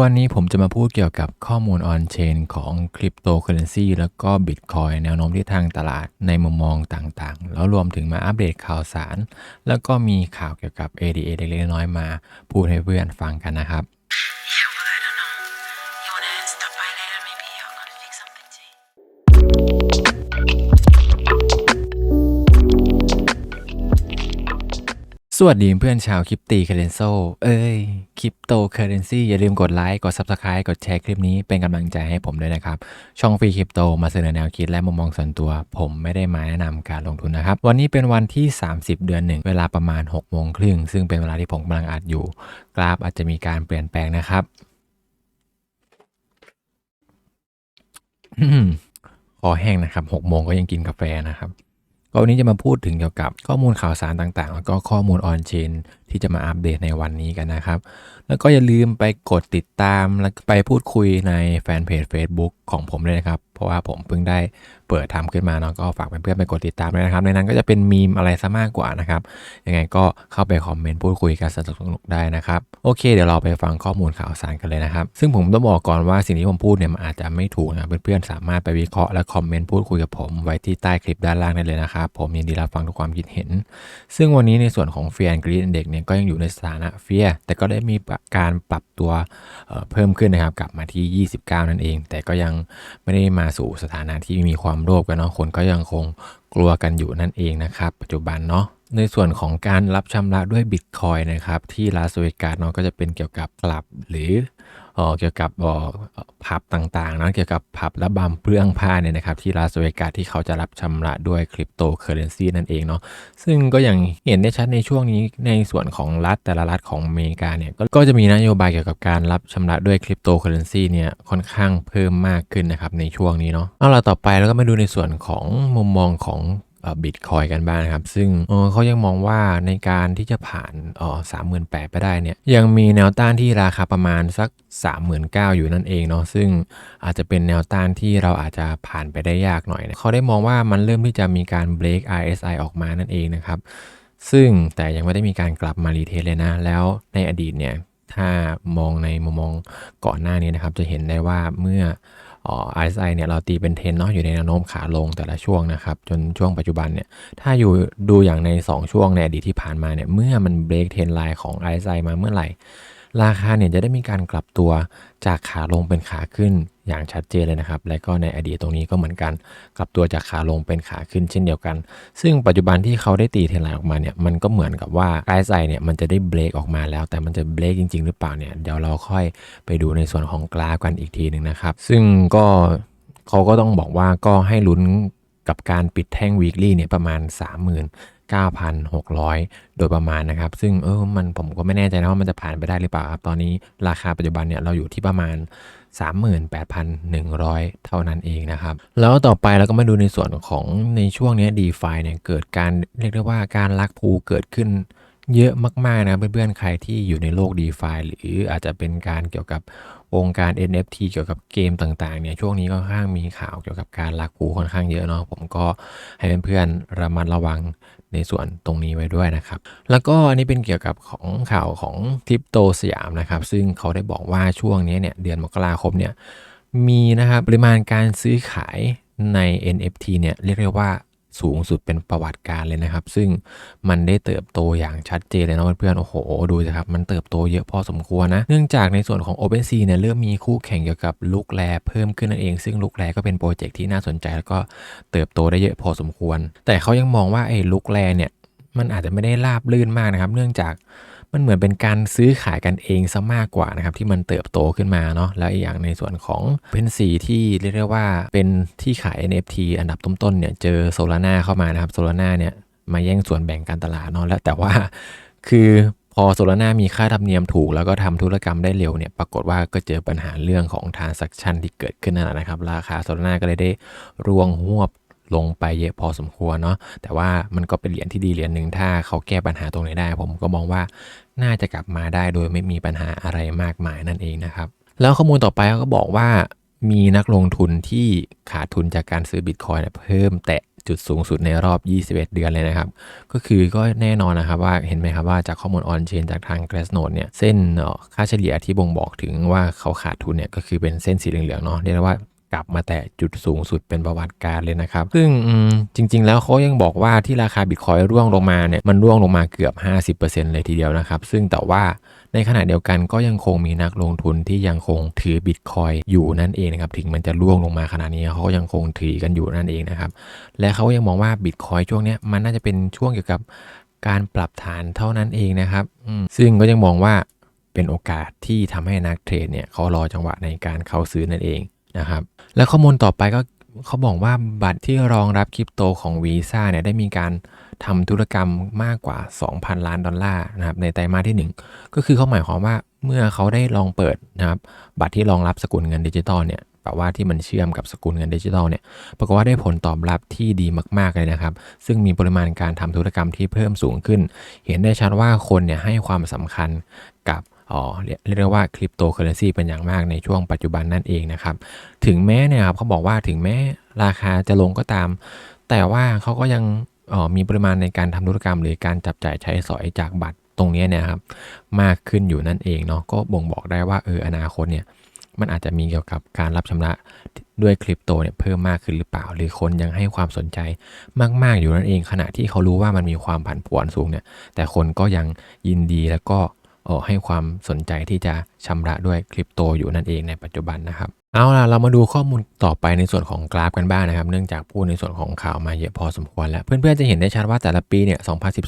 วันนี้ผมจะมาพูดเกี่ยวกับข้อมูลออนเชนของคริปโตเคอเรนซีแล้วก็บิตคอยแนวโน้มที่ทางตลาดในมุมมองต่างๆ แล้วรวมถึงมาอัปเดตข่าวสาร แล้วก็มีข่าวเกี่ยวกับ ADA เล็กๆน้อยๆมาพูดให้เพื่อนฟังกันนะครับ สวัสดีเพื่อนชาวคริปตีเคเรนโซ เอ้ย คริปโตเคเรนซีอย่าลืมกดไลค์ กด Subscribe กดแชร์คลิปนี้เป็นกำลังใจให้ผมด้วยนะครับ ช่องฟรีคริปโตมาเสนอแนวคิดและมุมมองส่วนตัว ผมไม่ได้มาแนะนำการลงทุนนะครับ วันนี้เป็นวันที่ 30 เดือนหนึ่ง เวลาประมาณ6โมงครึ่ง ซึ่งเป็นเวลาที่ผมกำลังอัดอยู่ กราฟอาจจะมีการเปลี่ยนแปลงนะครับอืมคอแห้งนะครับ6โมงก็ยังกินกาแฟนะครับ ก็วันนี้จะมาพูดถึงเกี่ยวกับข้อมูลข่าวสารต่างๆ แล้วก็ข้อมูลออนเชนที่จะมาอัปเดตในวันนี้กันนะครับ แล้วก็อย่าลืมไปกดติดตามและไปพูดคุยในแฟนเพจ Facebook ของผมด้วยนะครับ เพราะว่าผมเพิ่งได้เปิดทำขึ้นมาเนาะก็ฝากเพื่อนๆไปกดติดตามด้วยนะครับ ในนั้นก็จะเป็นมีมอะไรซะมากกว่านะครับ ยังไงก็เข้าไปคอมเมนต์พูดคุยกันสนุกๆได้นะครับ โอเค เดี๋ยวเราไปฟังข้อมูลข่าวสารกันเลยนะครับ ซึ่งผมต้องบอกก่อนว่าสิ่งที่ผมพูดเนี่ยมันอาจจะไม่ถูกนะเพื่อนๆสามารถไปวิเคราะห์และคอมเมนต์พูดคุยกับผมไว้ที่ใต้คลิปด้านล่างได้เลยนะครับ ผมยินดีรับฟังทุกความคิดเห็น ซึ่งวันนี้ในส่วนของเฟียร์กรีนเด็กเนี่ยก็ยังอยู่ในสถานะเฟียแต่ก็ได้มีการปรับตัวเเพิ่มขึ้นนะครับ กลับมาที่ 29 นั่นเอง แต่ก็ยังไม่ได้มาสู่สถานะที่มีความโลภกันเนาะคนก็ยังคงกลัวกันอยู่นั่นเองนะครับ ปัจจุบันเนาะในส่วนของการรับชำระด้วยบิตคอยนะครับที่ลาสเวกัสเนาะก็จะเป็นเกี่ยวกับกลับหรือ เกี่ยวกับผับต่างๆนะเกี่ยวกับผับและบำเปลืองผ้าเนี่ยนะครับที่ลาสเวกัสที่เขาจะรับชำระด้วยคริปโตเคอเรนซีนั่นเองเนาะซึ่งก็อยังเห็นได้ชัดในช่วงนี้ในส่วนของรัฐแต่ละรัฐของอเมริกาเนี่ยก็ก็จะมีนโยบายเกี่ยวกับการรับชำระด้วยคริปโตเคอเรนซีเนี่ยค่อนข้างเพิ่มมากขึ้นนะครับในช่วงนี้เนาะเอาล่ะต่อไปแล้วก็มาดูในส่วนของมุมมองของ บิตคอยกันบ้างครับ ซึ่งเออเขายังมองว่าในการที่จะผ่านสามหมื่นแปดไปได้เนี่ยยังมีแนวต้านที่ราคาประมาณสัก 39,000 อยู่นั่นเองเนาะซึ่งอาจจะเป็นแนวต้านที่เราอาจจะผ่านไปได้ยากหน่อยนะเขาได้มองว่ามันเริ่มที่จะมีการ break RSI ออกมานั่นเองนะครับซึ่งแต่ยังไม่ได้มีการกลับมารีเทสเลยนะ แล้วในอดีตเนี่ยถ้ามองในมุมมองก่อนหน้านี้นะครับ จะเห็นได้ว่าเมื่อ ไอ่อ RSI เนี่ยเราตีเป็นเทรนเนาะอยู่ในแนวโน้มขาลงแต่ละช่วงนะครับจนช่วงปัจจุบันเนี่ยถ้าอยู่ดูอย่างใน 2 ช่วงในอดีตที่ผ่านมาเนี่ยเมื่อมันเบรกเทรนไลน์ของ RSI มาเมื่อไหร่ ราคาเนี่ยจะได้มีการกลับตัวจากขาลงเป็นขาขึ้น อย่างชัดเจนเลยนะครับ และก็ในอดีตตรงนี้ก็เหมือนกันกลับตัวจากขาลงเป็นขาขึ้นเช่นเดียวกัน ซึ่งปัจจุบันที่เขาได้ตีเทรนไลน์ออกมาเนี่ยมันก็เหมือนกับว่า RSI เนี่ยมันจะได้เบรกออกมาแล้ว แต่มันจะเบรกจริง ๆ หรือเปล่าเนี่ยเดี๋ยวเราค่อยไปดูในส่วนของกราฟกันอีกทีหนึ่งนะครับ ซึ่งก็เขาก็ต้องบอกว่าก็ให้ลุ้นกับการปิดแท่ง weekly เนี่ยประมาณ 9,600 โดยประมาณนะครับ ซึ่งเออมันผมก็ไม่แน่ใจนะว่ามันจะผ่านไปได้หรือเปล่าครับ ตอนนี้ราคาปัจจุบันเนี่ยเราอยู่ที่ประมาณ 38,100 เท่านั้นเองนะครับ แล้วต่อไปเราก็มาดูในส่วนของในช่วงนี้ย DeFi เนี่ยเกิดการเรียกได้ว่าการลักพูเกิดขึ้นเยอะมากๆนะเพื่อนๆใครที่อยู่ในโลก DeFi หรืออาจจะเป็นการเกี่ยวกับวงการ NFT เกี่ยวกับเกมต่างๆเนี่ยช่วงนี้ก็ค่อนข้างมีข่าวเกี่ยวกับการลักพูค่อนข้างเยอะเนาะผมก็ให้เพื่อนๆระมัดระวัง ในส่วนตรงนี้ไว้ด้วยนะครับ แล้วก็อันนี้เป็นเกี่ยวกับของข่าวของทิปโตสยามนะครับ ซึ่งเขาได้บอกว่าช่วงนี้เนี่ยเดือนมกราคมเนี่ยมีนะครับปริมาณการซื้อขายใน NFT เนี่ยเรียกได้ว่า สูงสุดเป็นประวัติการเลยนะครับ ซึ่งมันได้เติบโตอย่างชัดเจนเลยนะเพื่อนๆโอ้โห ดูสิครับมันเติบโตเยอะพอสมควรนะ เนื่องจากในส่วนของ OpenSea เนี่ยเริ่มมีคู่แข่งเกี่ยวกับลูกแรเพิ่มขึ้นนั่นเอง ซึ่งลูกแรก็เป็นโปรเจกต์ที่น่าสนใจแล้วก็เติบโตได้เยอะพอสมควร แต่เขายังมองว่าไอ้ลูกแรเนี่ยมันอาจจะไม่ได้ราบลื่นมากนะครับ เนื่องจาก มันเหมือนเป็นการซื้อขายกันเองซะมากกว่านะครับที่มันเติบโตขึ้นมาเนาะแล้วอีกอย่างในส่วนของเพนซีที่เรียกได้ว่าเป็นที่ขาย NFT อันดับต้นๆเนี่ยเจอโซลาร่าเข้ามานะครับโซลาร่าเนี่ยมาแย่งส่วนแบ่งการตลาดเนาะแล้วแต่ว่าคือพอโซลาร่ามีค่าธรรมเนียมถูก แล้วก็ทำธุรกรรมได้เร็วเนี่ยปรากฏว่าก็เจอปัญหาเรื่องของ transaction ที่เกิดขึ้นนั่นแหละนะครับ ราคาโซลาร่าก็เลยได้ร่วงหวบ ลงไปเยอะพอสมควรเนาะแต่ว่ามันก็เป็นเหรียญที่ดีเหรียญหนึ่งถ้าเขาแก้ปัญหาตรงไหนได้ ผมก็มองว่าน่าจะกลับมาได้โดยไม่มีปัญหาอะไรมากมายนั่นเองนะครับแล้วข้อมูลต่อไปเขาก็บอกว่ามีนักลงทุนที่ขาดทุนจากการซื้อบิตคอยน์เพิ่มแตะจุดสูงสุดในรอบ 21 เดือนเลยนะครับ ก็คือก็แน่นอนนะครับว่าเห็นไหมครับว่าจากข้อมูลออนเชนจากทาง Glassnode เนี่ยเส้นค่าเฉลี่ยที่บ่งบอกถึงว่าเขาขาดทุนเนี่ยก็คือเป็นเส้นสีเหลืองๆเนาะเรียกว่า กลับมาแตะจุดสูงสุดเป็นประวัติการเลยนะครับ ซึ่งจริง ๆ แล้วเขายังบอกว่าที่ราคาบิตคอยร่วงลงมาเนี่ยมันร่วงลงมาเกือบ 50%เลยทีเดียวนะครับ ซึ่งแต่ว่าในขณะเดียวกันก็ยังคงมีนักลงทุนที่ยังคงถือบิตคอยอยู่นั่นเองนะครับถึงมันจะร่วงลงมาขนาดนี้เขาก็ยังคงถือกันอยู่นั่นเองนะครับและเขายังมองว่าบิตคอยช่วงนี้มันน่าจะเป็นช่วงเกี่ยวกับการปรับฐานเท่านั้นเองนะครับซึ่งก็ยังมองว่าเป็นโอกาสที่ทำให้นักเทรดเนี่ยเขารอจังหวะในการเข้าซื้อนั่นเอง นะครับ และข้อมูลต่อไปก็เขาบอกว่าบัตรที่รองรับคริปโตของวีซ่าเนี่ยได้มีการทำธุรกรรมมากกว่า 2,000 ล้านดอลลาร์นะครับในไตรมาสที่ 1 ก็คือเขาหมายความว่าเมื่อเขาได้ลองเปิดนะครับบัตรที่รองรับสกุลเงินดิจิตอลเนี่ยแปลว่าที่มันเชื่อมกับสกุลเงินดิจิตอลเนี่ยปรากฏว่าได้ผลตอบรับที่ดีมาก ๆ เลยนะครับ ซึ่งมีปริมาณการทำธุรกรรมที่เพิ่มสูงขึ้น เห็นได้ชัดว่าคนเนี่ยให้ความสำคัญกับ เรียกเรียกได้ว่าคริปโตเคอเรนซีเป็นอย่างมากในช่วงปัจจุบันนั่นเองนะครับ ถึงแม้เนี่ยครับเขาบอกว่าถึงแม้ราคาจะลงก็ตาม แต่ว่าเขาก็ยังมีปริมาณในการทำธุรกรรม หรือการจับจ่ายใช้สอยจากบัตรตรงนี้เนี่ยครับมากขึ้นอยู่นั่นเองเนาะก็บ่งบอกได้ว่าเอออนาคตเนี่ยมันอาจจะมีเกี่ยวกับการรับชำระด้วยคริปโตเนี่ยเพิ่มมากขึ้นหรือเปล่า หรือคนยังให้ความสนใจมาก ๆ อยู่นั่นเอง ขณะที่เขารู้ว่ามันมีความผันผวนสูงเนี่ยแต่คนก็ยังยินดีแล้วก็ ออให้ความสนใจที่จะชำระด้วยคริปโตอยู่นั่นเองในปัจจุบันนะครับ เอาล่ะเรามาดูข้อมูลต่อไปในส่วนของกราฟกันบ้างนะครับ เนื่องจากพูดในส่วนของข่าวมาเยอะพอสมควรแล้ว เพื่อนๆจะเห็นได้ชัดว่าแต่ละปีเนี่ย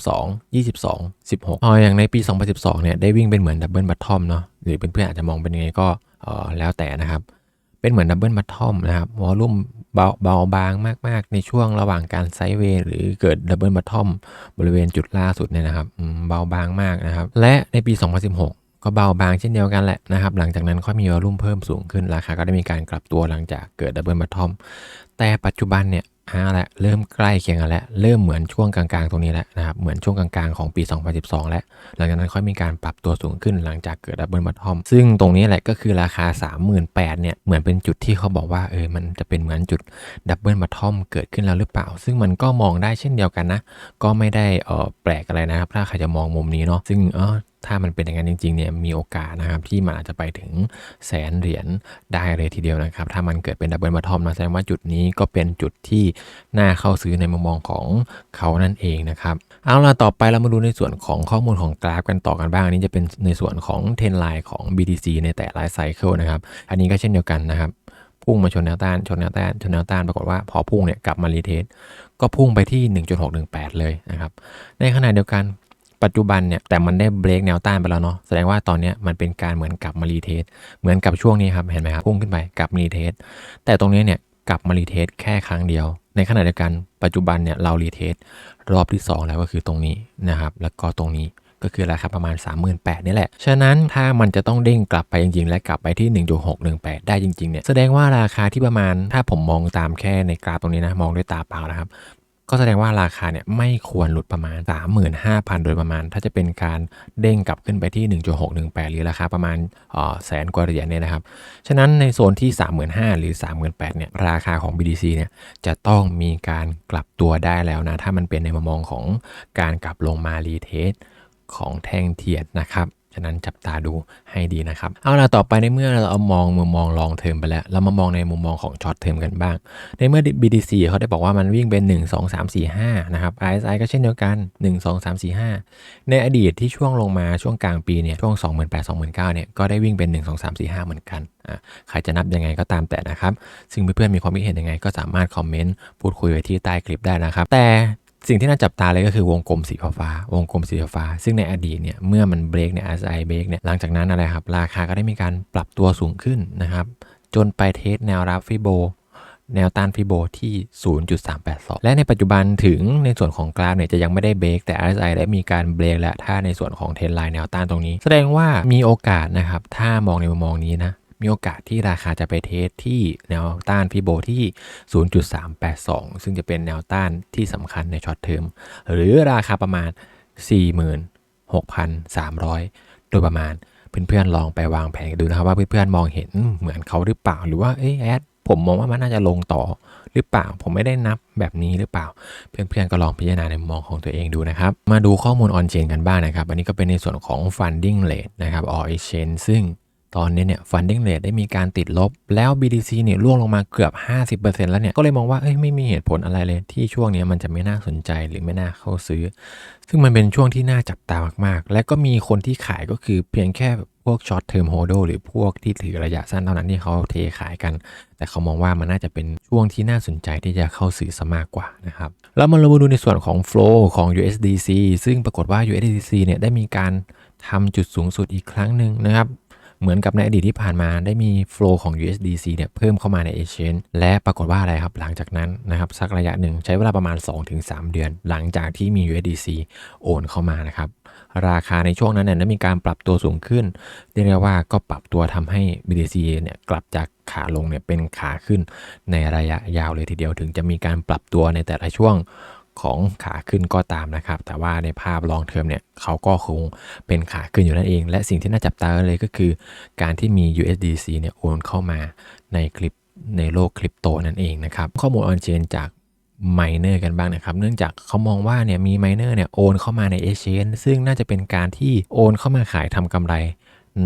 2012 22 16อ๋ออย่างในปี 2012 เนี่ยได้วิ่งเป็นเหมือนดับเบิลบัตทอมเนาะหรือเพื่อนๆอาจจะมองเป็นยังไงก็เออแล้วแต่นะครับ เป็นเหมือนดับเบิลบัตทอมนะครับวอลลุ่มเบาเบาบางมาก ๆ ในช่วงระหว่างการไซด์เวย์หรือเกิดดับเบิลบัตทอมบริเวณจุดล่าสุดเนี่ยนะครับเบาบางมากนะครับ และในปี 2016 ก็เบาบางเช่นเดียวกันแหละนะครับ หลังจากนั้นค่อยมีวอลลุ่มเพิ่มสูงขึ้นราคาก็ได้มีการกลับตัวหลังจากเกิดดับเบิลบัตทอมแต่ปัจจุบันเนี่ย อาแหละเริ่มใกล้เคียงกันแล้ว เริ่มเหมือนช่วงกลางๆ ตรงนี้แล้วนะครับ เหมือนช่วงกลางๆ ของปี 2012 แล้ว หลังจากนั้นค่อยมีการปรับตัวสูงขึ้นหลังจากเกิดดับเบิลบัตทอม ซึ่งตรงนี้แหละก็คือราคา 38,000เนี่ย เหมือนเป็นจุดที่เขาบอกว่า เออ มันจะเป็นเหมือนจุดดับเบิลบัตทอมเกิดขึ้นแล้วหรือเปล่า ซึ่งมันก็มองได้เช่นเดียวกันนะ ก็ไม่ได้เออแปลกอะไรนะครับ ถ้าใครจะมองมุมนี้เนาะ ซึ่งเออ ถ้ามันเป็นอย่างนั้นจริงๆเนี่ยมีโอกาสนะครับที่มันอาจจะไปถึงแสนเหรียญได้เลยทีเดียวนะครับ ถ้ามันเกิดเป็นดับเบิลบัตทอมนะแสดงว่าจุดนี้ก็เป็นจุดที่น่าเข้าซื้อในมุมมองของเขานั่นเองนะครับ เอาล่ะต่อไปเรามาดูในส่วนของข้อมูลของกราฟกันต่อกันบ้างอันนี้จะเป็นในส่วนของเทนไลน์ของ BTC ในแต่ละไซเคิลนะครับ อันนี้ก็เช่นเดียวกันนะครับพุ่งมาชนแนวต้านชนแนวต้านชนแนวต้านปรากฏว่าพอพุ่งเนี่ยกลับมารีเทสก็พุ่งไปที่ 1.618 เลยนะครับ ในขณะเดียวกัน ปัจจุบันเนี่ยแต่มันได้เบรกแนวต้านไปแล้วเนาะแสดงว่าตอนนี้มันเป็นการเหมือนกลับมารีเทสเหมือนกับช่วงนี้ครับเห็นไหมครับพุ่งขึ้นไปกลับมารีเทสแต่ตรงนี้เนี่ยกลับมารีเทสแค่ครั้งเดียว ในขณะเดียวกันปัจจุบันเนี่ยเรารีเทสรอบที่ 2 แล้วก็คือตรงนี้นะครับแล้วก็ตรงนี้ก็คือราคาประมาณ 38,000นี่แหละ ฉะนั้นถ้ามันจะต้องเด้งกลับไปจริงๆ และกลับไปที่ 1.618 ได้จริงๆ เนี่ย แสดงว่าราคาที่ประมาณ ถ้าผมมองตามแค่ในกราฟตรงนี้นะ มองด้วยตาเปล่านะครับ ก็แสดงว่าราคาเนี่ยไม่ควรหลุดประมาณ 35,000 โดยประมาณ ถ้าจะเป็นการเด้งกลับขึ้นไปที่ 1.618 หรือราคาประมาณออแสนกว่าเหรียญเนี่ยนะครับ ฉะนั้นในโซนที่ 35,000 หรือ 38,000 เนี่ยราคาของ BTC เนี่ยจะต้องมีการกลับตัวได้แล้วนะ ถ้ามันเป็นในมุมมองของการกลับลงมารีเทสของแท่งเทียนนะครับ ฉะนั้นจับตาดูให้ดีนะครับ เอาล่ะต่อไปในเมื่อเราเอามองมุมมองลองเทอมไปแล้ว เรามามองในมุมมองของช็อตเทอมกันบ้าง ในเมื่อ BTC เขาได้บอกว่ามันวิ่งเป็น 1 2 3 4 5 นะครับ RSI ก็เช่นเดียวกัน 1 2 3 4 5 ในอดีตที่ช่วงลงมาช่วงกลางปีเนี่ยช่วง 28 29เนี่ยก็ได้วิ่งเป็น 1 2 3 4 5 เหมือนกันอะใครจะนับยังไงก็ตามแต่นะครับ ซึ่งเพื่อนๆมีความคิดเห็นยังไงก็สามารถคอมเมนต์พูดคุยไว้ที่ใต้คลิปได้นะครับ แต่ สิ่งที่น่าจับตาเลยก็คือวงกลมสีฟ้าวงกลมสีฟ้า ซึ่งในอดีตเนี่ยเมื่อมันเบรกเนี่ย RSI เบรกเนี่ยหลังจากนั้นอะไรครับ ราคาก็ได้มีการปรับตัวสูงขึ้นนะครับ จนไปเทสแนวรับฟิโบแนวต้านฟิโบที่ 0.382 และในปัจจุบันถึงในส่วนของกราฟเนี่ยจะยังไม่ได้เบรกแต่ RSI ได้มีการเบรกแล้วถ้าในส่วนของเทรนไลน์แนวต้านตรงนี้ แสดงว่ามีโอกาสนะครับ ถ้ามองในมุมมองนี้นะ มีโอกาสที่ราคาจะไปเทสที่แนวต้านฟิโบที่ 0.382 ซึ่งจะเป็นแนวต้านที่สำคัญในช็อตเทอมหรือราคาประมาณ 46,300 โดยประมาณเพื่อนๆลองไปวางแผนดูนะครับว่าเพื่อนๆมองเห็นเหมือนเขาหรือเปล่า หรือว่าเอ้แอดผมมองว่ามันน่าจะลงต่อหรือเปล่า ผมไม่ได้นับแบบนี้หรือเปล่า เพื่อนๆก็ลองพิจารณาในมุมมองของตัวเองดูนะครับ มาดูข้อมูล on chain กันบ้างนะครับ อันนี้ก็เป็นในส่วนของ funding rate นะครับ or exchange ซึ่ง ตอนนี้เนี่ย funding rate ได้มีการติดลบ แล้ว BTC เนี่ยร่วงลงมาเกือบ 50%แล้วเนี่ย ก็เลยมองว่าเอ้ยไม่มีเหตุผลอะไรเลยที่ช่วงนี้มันจะไม่น่าสนใจหรือไม่น่าเข้าซื้อ ซึ่งมันเป็นช่วงที่น่าจับตามากๆ และก็มีคนที่ขายก็คือเพียงแค่พวก short term hold หรือพวกที่ถือระยะสั้นเท่านั้นที่เขาเทขายกัน แต่เขามองว่ามันน่าจะเป็นช่วงที่น่าสนใจที่จะเข้าซื้อซะมากกว่านะครับแล้วมาเรามาดูในส่วนของ flow ของ USDC ซึ่งปรากฏว่า USDC เนี่ยได้มีการทำจุดสูงสุดอีกครั้งหนึ่งนะครับ เหมือนกับในอดีตที่ผ่านมาได้มี flow ของ USDC เนี่ยเพิ่มเข้ามาใน exchange และปรากฏว่าอะไรครับ หลังจากนั้นนะครับสักระยะหนึ่งใช้เวลาประมาณ 2-3 เดือน หลังจากที่มี USDC โอนเข้ามานะครับราคาในช่วงนั้นเนี่ยได้มีการปรับตัวสูงขึ้นเรียกได้ว่าก็ปรับตัวทำให้ BTC เนี่ยกลับจากขาลงเนี่ยเป็นขาขึ้นในระยะยาวเลยทีเดียวถึงจะมีการปรับตัวในแต่ละช่วง ของขาขึ้นก็ตามนะครับ แต่ว่าในภาพลองเทอมเนี่ยเขาก็คงเป็นขาขึ้นอยู่นั่นเอง และสิ่งที่น่าจับตาเลยก็คือ การที่มี USDC เนี่ยโอนเข้ามาในคลิปในโลกคริปโตนั่นเองนะครับ ข้อมูลออนเชนจากไมเนอร์กันบ้างนะครับ เนื่องจากเขามองว่าเนี่ยมีไมเนอร์เนี่ยโอนเข้ามาในเอเชนซึ่งน่าจะเป็นการที่โอนเข้ามาขายทำกำไร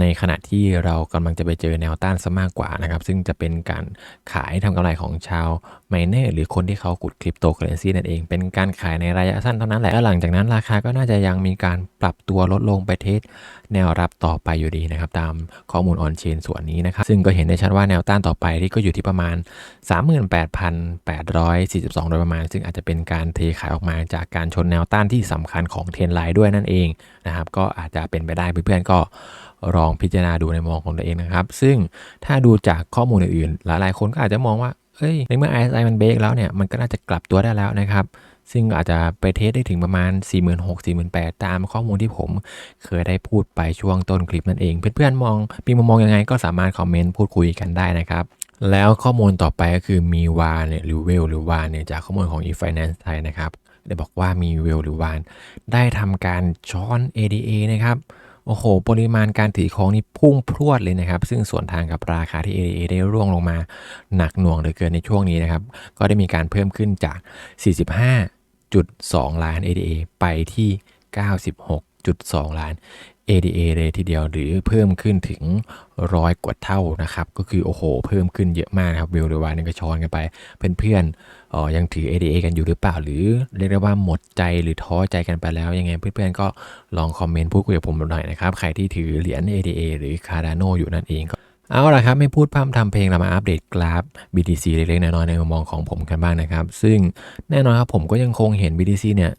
ในขณะที่เรากำลังจะไปเจอแนวต้านซะมากกว่านะครับ ซึ่งจะเป็นการขายทำกำไรของชาวไมเนอร์หรือคนที่เขาขุดคริปโตเคอเรนซีนั่นเอง เป็นการขายในระยะสั้นเท่านั้นแหละแล้วหลังจากนั้นราคาก็น่าจะยังมีการปรับตัวลดลงไปเทสแนวรับต่อไปอยู่ดีนะครับ ตามข้อมูลออนเชนส่วนนี้นะครับ ซึ่งก็เห็นได้ชัดว่าแนวต้านต่อไปที่ก็อยู่ที่ประมาณ 38,842 โดยประมาณ ซึ่งอาจจะเป็นการเทขายออกมาจากการชนแนวต้านที่สำคัญของเทนไลน์ด้วยนั่นเองนะครับก็อาจจะเป็นไปได้เพื่อนๆก็ ลองพิจารณาดูในมองของตัวเองนะครับ ซึ่งถ้าดูจากข้อมูลอื่นๆ หลายๆคนก็อาจจะมองว่าเอ้ย ในเมื่อ RSI มันเบรกแล้วเนี่ย มันก็น่าจะกลับตัวได้แล้วนะครับ ซึ่งอาจจะไปเทสได้ถึงประมาณ 46,000-48,000 ตามข้อมูลที่ผมเคยได้พูดไปช่วงต้นคลิปนั่นเอง เพื่อนๆมองมีมุมมองยังไงก็สามารถคอมเมนต์พูดคุยกันได้นะครับแล้วข้อมูลต่อไปก็คือมีวานเนี่ยหรือเวลหรือวานเนี่ยจากข้อมูลของ e-finance ไทยนะครับได้บอกว่ามีเวลหรือวานได้ทำการช้อน ADA นะครับ โอ้โห ปริมาณการถือของนี่พุ่งพรวดเลยนะครับ ซึ่งส่วนทางกับราคาที่ ADA ได้ร่วงลงมาหนักหน่วงเหลือเกินในช่วงนี้นะครับ ก็ได้มีการเพิ่มขึ้นจาก 45.2 ล้าน ADA ไปที่ 96.2 ล้าน ADA เลยทีเดียวหรือเพิ่มขึ้นถึงร้อยกว่าเท่านะครับ ก็คือโอ้โห เพิ่มขึ้นเยอะมากนะครับเวเดวานนี่ก็ช้อนกันไป เพื่อนๆออยังถือ ADA กันอยู่หรือเปล่า หรือเรียกได้ว่าหมดใจหรือท้อใจกันไปแล้ว ยังไงเพื่อนๆก็ลองคอมเมนต์พูดคุยกับผมหน่อยนะครับ ใครที่ถือเหรียญ ADA หรือ Cardano อยู่นั่นเองก็เอาล่ะครับ ไม่พูดพร่ำทำเพลงเรามาอัปเดตกราฟ BTC เล็กๆน้อยๆในมุมมองของผมกันบ้างนะครับ ซึ่งแน่นอนครับผมก็ยังคงเห็น BTC เนี่ย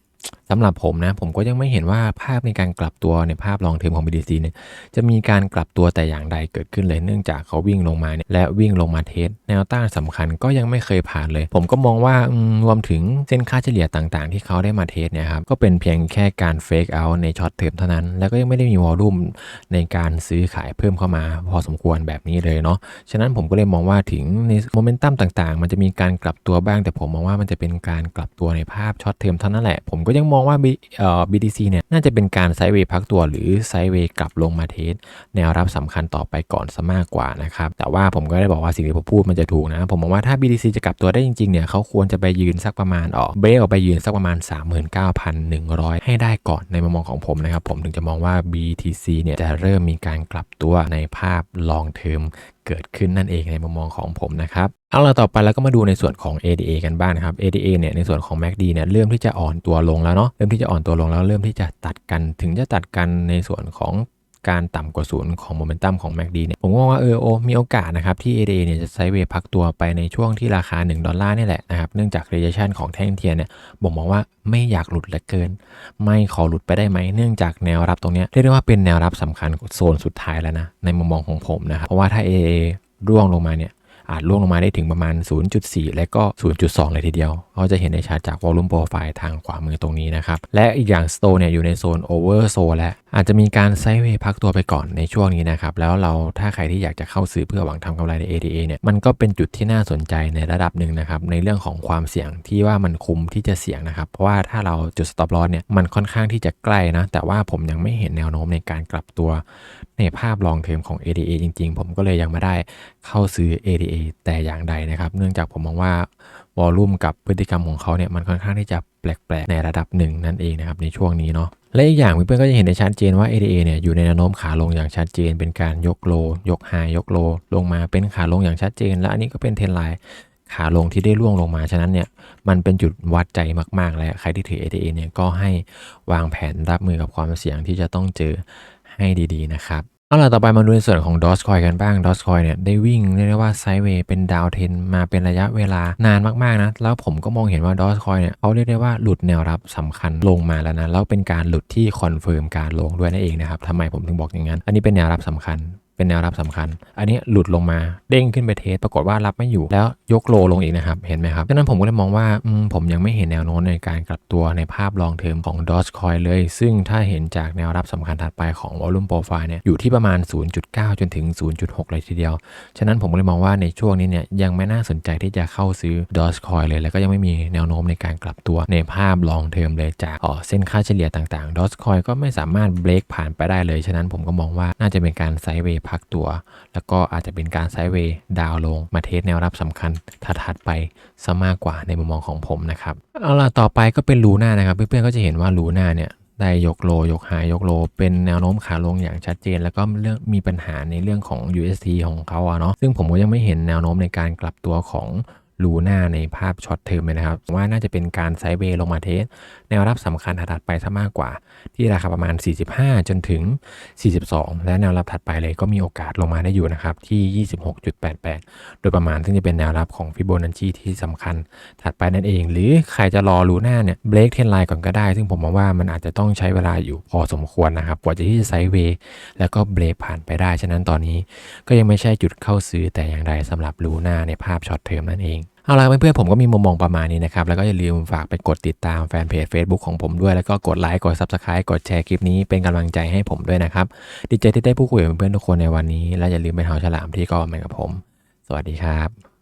สำหรับผมนะ ผมก็ยังไม่เห็นว่าภาพในการกลับตัวในภาพลองเทอมของ BTC เนี่ยจะมีการกลับตัวแต่อย่างใดเกิดขึ้นเลย เนื่องจากเขาวิ่งลงมาเนี่ยและวิ่งลงมาเทสแนวต้านสำคัญก็ยังไม่เคยผ่านเลย ผมก็มองว่ารวมถึงเส้นค่าเฉลี่ยต่างๆ ที่เขาได้มาเทสเนี่ยครับก็เป็นเพียงแค่การเฟกเอาในช็อตเทอมเท่านั้น แล้วก็ยังไม่ได้มีวอลุ่มในการซื้อขายเพิ่มเข้ามาพอสมควรแบบนี้เลยเนาะฉะนั้นผมก็เลยมองว่าถึงในโมเมนตัมต่างๆ มันจะมีการกลับตัวบ้าง แต่ผมมองว่ามันจะเป็นการกลับตัวในภาพช็อตเทอมเท่านั้นแหละผมก็ยังมองว่า B เอ่อ BTC เนี่ยน่าจะเป็นการไซด์เวย์พักตัวหรือไซด์เวย์กลับลงมาเทสแนวรับสำคัญต่อไปก่อนซะมากกว่านะครับ แต่ว่าผมก็ได้บอกว่าสิ่งที่ผมพูดมันจะถูกนะ ผมมองว่าถ้า BTC จะกลับตัวได้จริงๆเนี่ยเขาควรจะไปยืนสักประมาณออกเบรกออกไปยืนสักประมาณ 39,100 ให้ได้ก่อนในมุมมองของผมนะครับ ผมถึงจะมองว่า BTC เนี่ยจะเริ่มมีการกลับตัวในภาพ long term เกิดขึ้นนั่นเองในมุมมองของผมนะครับ เอาล่ะต่อไปแล้วก็มาดูในส่วนของ ADA กันบ้างนะครับ ADA เนี่ยในส่วนของ MACD เนี่ยเริ่มที่จะอ่อนตัวลงแล้วเนาะเริ่มที่จะอ่อนตัวลงแล้วเริ่มที่จะตัดกัน ถึงจะตัดกันในส่วนของ การต่ำกว่าศูนย์ของโมเมนตัมของ MACD เนี่ยผมมองว่าเออโอมีโอกาสนะครับที่ ADA เนี่ยจะไซด์เวย์พักตัวไปในช่วงที่ราคา 1 ดอลลาร์นี่แหละนะครับเนื่องจาก rejection ของแท่งเทียนเนี่ยบ่งบอกว่าไม่อยากหลุดเหลือเกิน ไม่ขอหลุดไปได้ไหมเนื่องจากแนวรับตรงนี้เรียกได้ว่าเป็นแนวรับสำคัญโซนสุดท้ายแล้วนะในมุมมองของผมนะครับเพราะว่าถ้า AA ร่วงลงมาเนี่ยอาจร่วงลงมาได้ถึงประมาณ 0.4 และก็ 0.2 เลยทีเดียวเขาจะเห็นได้ชัดจาก volume profile ทางขวามือตรงนี้นะครับ และอีกอย่าง store เนี่ยอยู่ในโซน over zone และอาจจะมีการไซด์เวย์พักตัวไปก่อนในช่วงนี้นะครับ แล้วเราถ้าใครที่อยากจะเข้าซื้อเพื่อหวังทำกำไรใน ADA เนี่ยมันก็เป็นจุดที่น่าสนใจในระดับหนึ่งนะครับ ในเรื่องของความเสี่ยงที่ว่ามันคุ้มที่จะเสี่ยงนะครับ เพราะว่าถ้าเราจุด stop loss เนี่ยมันค่อนข้างที่จะใกล้นะแต่ว่าผมยังไม่เห็นแนวโน้มในการกลับตัวในภาพลองเทอมของ ADA จริง ๆ ผมก็เลยยังไม่ได้เข้าซื้อ ADA แต่อย่างใดนะครับ เนื่องจากผมมองว่า วอลลุ่มกับพฤติกรรมของเขาเนี่ยมันค่อนข้างที่จะแปลกๆ ในระดับหนึ่งนั่นเองนะครับในช่วงนี้เนาะและอีกอย่างเพื่อนๆก็จะเห็นได้ชัดเจนว่า ADA เนี่ยอยู่ในแนวโน้มขาลงอย่างชัดเจน เป็นการยกโล ยกไฮยกโล ลงมาเป็นขาลงอย่างชัดเจน และอันนี้ก็เป็นเทรนไลน์ขาลงที่ได้ร่วงลงมา ฉะนั้นเนี่ยมันเป็นจุดวัดใจมากๆ และใครที่ถือ ADA เนี่ยก็ให้วางแผนรับมือกับความเสี่ยงที่จะต้องเจอให้ดีๆนะครับ เอาล่ะต่อไปมาดูในส่วนของ d o s c o i n กันบ้าง d o s c o i n เนี่ยได้วิ่งเรียกได้ว่าไซด์เวย์เป็นดาวเทนมาเป็นระยะเวลานานมากๆนะ แล้วผมก็มองเห็นว่า d o s c o i n เนี่ยเขาเรียกได้ว่าหลุดแนวรับสำคัญลงมาแล้วนะ แล้วเป็นการหลุดที่คอนเฟิร์มการลงด้วยนั่นเองนะครับทำไมผมถึงบอกอย่างนั้น อันนี้เป็นแนวรับสำคัญ เป็นแนวรับสำคัญ อันนี้หลุดลงมาเด้งขึ้นไปเทสปรากฏว่ารับไม่อยู่แล้วยกโลลงอีกนะครับ เห็นไหมครับดังนั้นผมก็เลยมองว่าผมยังไม่เห็นแนวโน้มในการกลับตัวในภาพลองเทอมของ Dogecoin เลย ซึ่งถ้าเห็นจากแนวรับสำคัญถัดไปของ Volume Profile เนี่ยอยู่ที่ประมาณ 0.9 จนถึง 0.6 เลยทีเดียว ฉะนั้นผมก็เลยมองว่าในช่วงนี้เนี่ยยังไม่น่าสนใจที่จะเข้าซื้อ Dogecoin เลย แล้วก็ยังไม่มีแนวโน้มในการกลับตัวในภาพลองเทอมเลยจากเส้นค่าเฉลี่ยต่างๆ Dogecoin ก็ไม่สามารถเบรกผ่านไปได้เลยฉะนั้นผมก็มองว่าน่าจะเป็นการไซด์เวย์พักตัว แล้วก็อาจจะเป็นการไซด์เวย์ดาวลงมาเทสแนวรับสำคัญถัดไปซะมากกว่าในมุมมองของผมนะครับเอาล่ะต่อไปก็เป็นลูน่านะครับ เพื่อนๆก็จะเห็นว่าลูน่าเนี่ยได้ยกโลยกหายยกโล เป็นแนวโน้มขาลงอย่างชัดเจน แล้วก็เรื่องมีปัญหาในเรื่องของ UST ของเขาอะเนาะซึ่งผมก็ยังไม่เห็นแนวโน้มในการกลับตัวของ ลูน่าในภาพช็อตเทอมเลยนะครับ ว่าน่าจะเป็นการไซด์เวย์ลงมาเทส แนวรับสำคัญถัดไปซะมากกว่า ที่ราคาประมาณ 45 จนถึง 42 และแนวรับถัดไปเลยก็มีโอกาสลงมาได้อยู่นะครับ ที่ 26.88 โดยประมาณซึ่งจะเป็นแนวรับของฟิโบนัชชีที่สำคัญถัดไปนั่นเอง หรือใครจะรอรูหน้าเนี่ยเบรกเทนไลน์ก่อนก็ได้ ซึ่งผมมองว่ามันอาจจะต้องใช้เวลาอยู่พอสมควรนะครับกว่าจะที่จะไซด์เวย์แล้วก็เบรกผ่านไปได้ฉะนั้นตอนนี้ ก็ยังไม่ใช่จุดเข้าซื้อแต่อย่างใดสำหรับรูหน้าในภาพช็อตเทอมนั่นเอง เอาละเพื่อนๆผมก็มีมุมมองประมาณนี้นะครับ แล้วก็อย่าลืมฝากไปกดติดตามแฟนเพจ Facebook ของผมด้วย แล้วก็กดไลค์ กด Subscribe กดแชร์คลิปนี้เป็นกำลังใจให้ผมด้วยนะครับ ดีใจที่ได้พูดคุยกับเพื่อนๆทุกคนในวันนี้ และอย่าลืมไปเท้าฉลามที่กอมันกับผม สวัสดีครับ